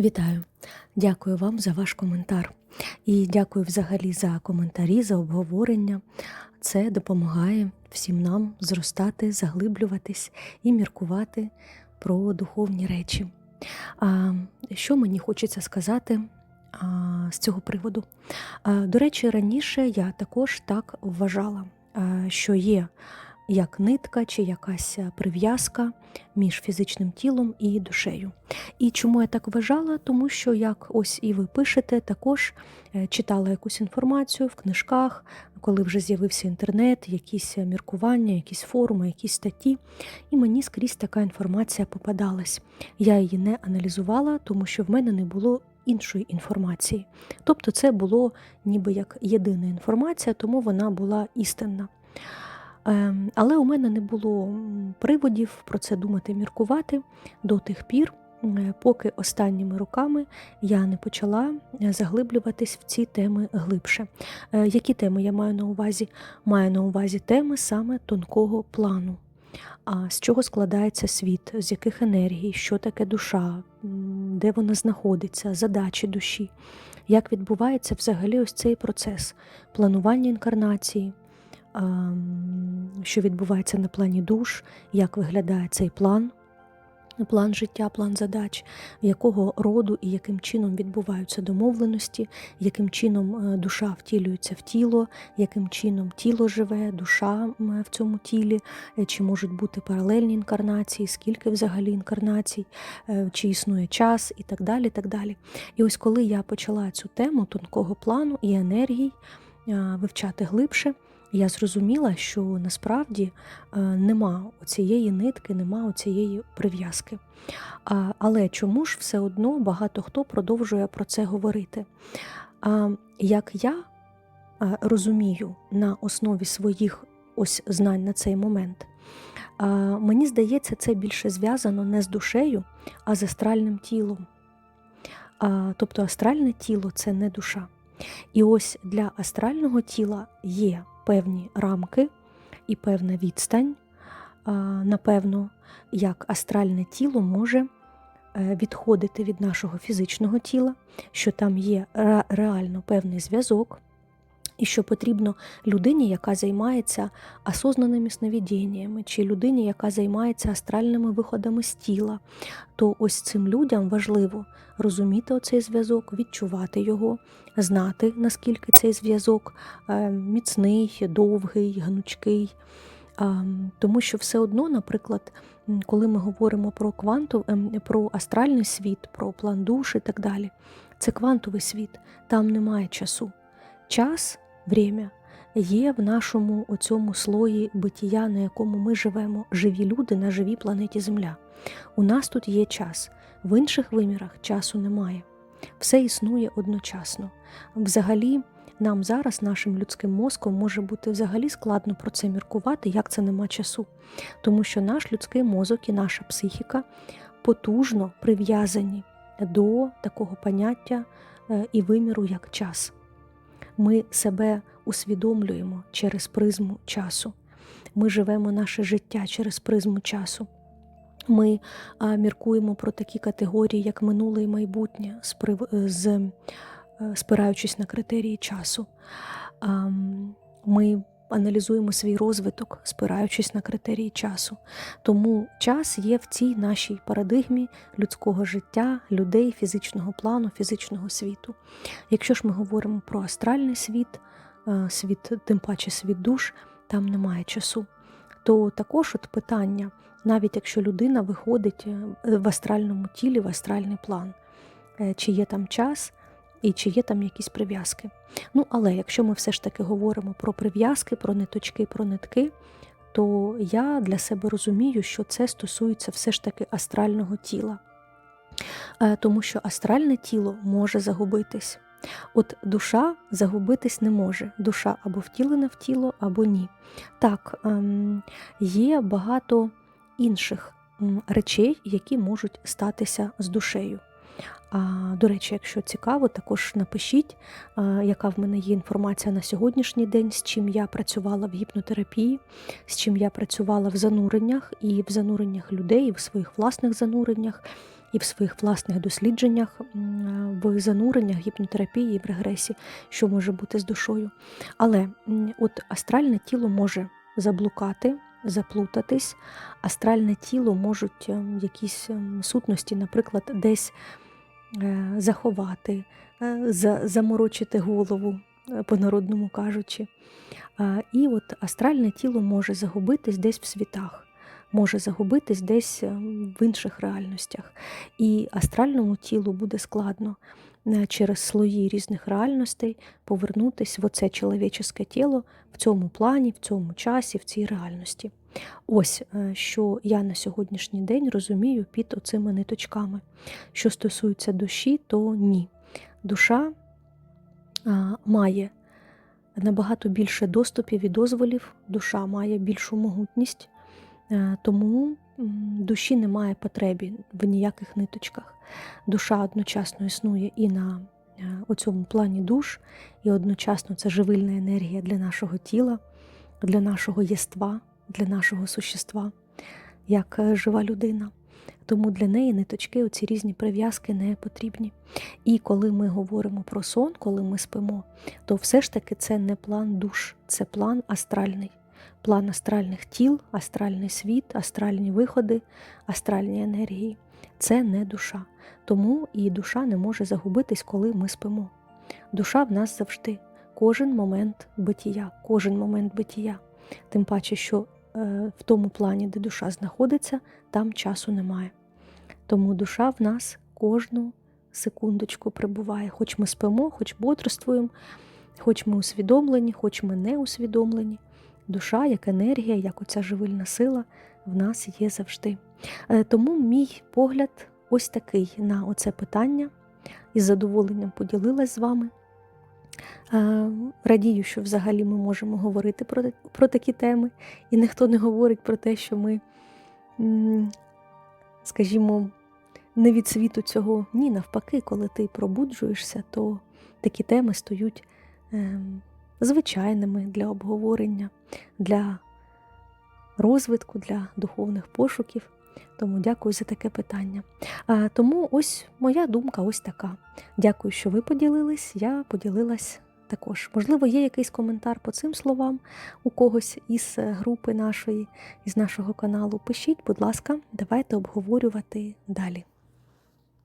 Вітаю, дякую вам за ваш коментар. І дякую взагалі за коментарі, за обговорення. Це допомагає всім нам зростати, заглиблюватись і міркувати про духовні речі. А, що мені хочеться сказати а, з цього приводу? А, до речі, раніше я також так вважала, а, що є як нитка чи якась прив'язка між фізичним тілом і душею. І чому я так вважала? Тому що, як ось і ви пишете, також е, читала якусь інформацію в книжках, коли вже з'явився інтернет, якісь міркування, якісь форуми, якісь статті. І мені скрізь така інформація попадалась. Я її не аналізувала, тому що в мене не було іншої інформації. Тобто, це було ніби як єдина інформація, тому вона була істинна. Ем, Але у мене не було приводів про це думати, міркувати до тих пір, поки останніми роками я не почала е, заглиблюватись в ці теми глибше. Е, Які теми я маю на увазі? Маю на увазі теми саме тонкого плану. А з чого складається світ, з яких енергій, що таке душа, де вона знаходиться, задачі душі, як відбувається взагалі ось цей процес планування інкарнації, що відбувається на плані душ, як виглядає цей план, план життя, план задач, якого роду і яким чином відбуваються домовленості, яким чином е, душа втілюється в тіло, яким чином тіло живе, душа в цьому тілі, е, чи можуть бути паралельні інкарнації, скільки взагалі інкарнацій, е, чи існує час і так далі. так далі. І ось коли я почала цю тему тонкого плану і енергій вивчати глибше, я зрозуміла, що насправді е, нема цієї нитки, нема цієї прив'язки. Але чому ж все одно багато хто продовжує про це говорити? Як я е, розумію на основі своїх ось знань на цей момент, мені здається, це більше зв'язано не з душею, а з астральним тілом. Тобто астральне тіло це не душа. І ось для астрального тіла є певні рамки і певна відстань, напевно, як астральне тіло може е, відходити від нашого фізичного тіла, що там є реально певний зв'язок, і що потрібно людині, яка займається осознаними сновидіннями, чи людині, яка займається астральними виходами з тіла, то ось цим людям важливо розуміти оцей зв'язок, відчувати його, знати, наскільки цей зв'язок е, міцний, довгий, гнучкий. Тому що все одно, наприклад, коли ми говоримо про квантов, ем, про астральний світ, про план душ і так далі, це квантовий світ, там немає часу. Час, время є в нашому оцьому слої битія, на якому ми живемо, живі люди на живій планеті Земля. У нас тут є час, в інших вимірах часу немає. Все існує одночасно. Взагалі, нам зараз, нашим людським мозком, може бути взагалі складно про це міркувати, як це нема часу. Тому що наш людський мозок і наша психіка потужно прив'язані до такого поняття е, і виміру, як час. Ми себе усвідомлюємо через призму часу. Ми живемо наше життя через призму часу. Ми а, міркуємо про такі категорії, як минуле і майбутнє, з, з, е, спираючись на критерії часу. А, Ми аналізуємо свій розвиток, спираючись на критерії часу. Тому час є в цій нашій парадигмі людського життя, людей, фізичного плану, фізичного світу. Якщо ж ми говоримо про астральний світ, е, світ, тим паче світ душ, там немає часу. То також от питання, навіть якщо людина виходить е, в астральному тілі, в астральний план, е, чи є там час і чи є там якісь прив'язки. Ну, але якщо ми все ж таки говоримо про прив'язки, про ниточки, про нитки, то я для себе розумію, що це стосується все ж таки астрального тіла. Е, Тому що астральне тіло може загубитись. От душа загубитись не може. Душа або втілена в тіло, або ні. Так, ем, є багато інших речей, які можуть статися з душею. До речі, якщо цікаво, також напишіть, яка в мене є інформація на сьогоднішній день, з чим я працювала в гіпнотерапії, з чим я працювала в зануреннях і в зануреннях людей, і в своїх власних зануреннях. і в своїх власних дослідженнях в зануреннях, гіпнотерапії і в регресі, що може бути з душою. Але от астральне тіло може заблукати, заплутатись, астральне тіло можуть ем, якісь ем, сутності, наприклад, десь заховати, е, заморочити голову, е, по-народному кажучи. І от астральне тіло може загубитись десь в світах, може загубитись десь в інших реальностях. І астральному тілу буде складно е, через слої різних реальностей повернутись в оце чоловіче тіло в цьому плані, в цьому часі, в цій реальності. Ось е, що я на сьогоднішній день розумію під оцими ниточками. Що стосується душі, то ні. Душа має набагато більше доступів і дозволів, душа має більшу могутність, е, тому душі немає потреби в ніяких ниточках. Душа одночасно існує і на е, оцьому плані душ, і одночасно це живильна енергія для нашого тіла, для нашого єства, для нашого существа, як е, жива людина. Тому для неї ниточки, оці різні прив'язки не потрібні. І коли ми говоримо про сон, коли ми спимо, то все ж таки це не план душ, це план астральний. План астральних тіл, астральний світ, астральні виходи, астральні енергії. Це не душа. Тому і душа не може загубитись, коли ми спимо. Душа в нас завжди, кожен момент битія, кожен момент битія. Тим паче, що в тому плані, де душа знаходиться, там часу немає. Тому душа в нас кожну секундочку прибуває, хоч ми спимо, хоч бодрствуємо, хоч ми усвідомлені, хоч ми не усвідомлені. Душа, як енергія, як оця живильна сила в нас є завжди. Е, Тому мій погляд ось такий на оце питання. Із задоволенням поділилась з вами. Радію, що взагалі ми можемо говорити про, про такі теми, і ніхто не говорить про те, що ми, скажімо, не від світу цього. Ні, навпаки, коли ти пробуджуєшся, то такі теми стають ем, звичайними для обговорення, для розвитку, для духовних пошуків. Тому дякую за таке питання. А, тому ось моя думка ось така. Дякую, що ви поділились. Я поділилась також. Можливо, є якийсь коментар по цим словам у когось із е, групи нашої, із нашого каналу. Пишіть, будь ласка, давайте обговорювати далі.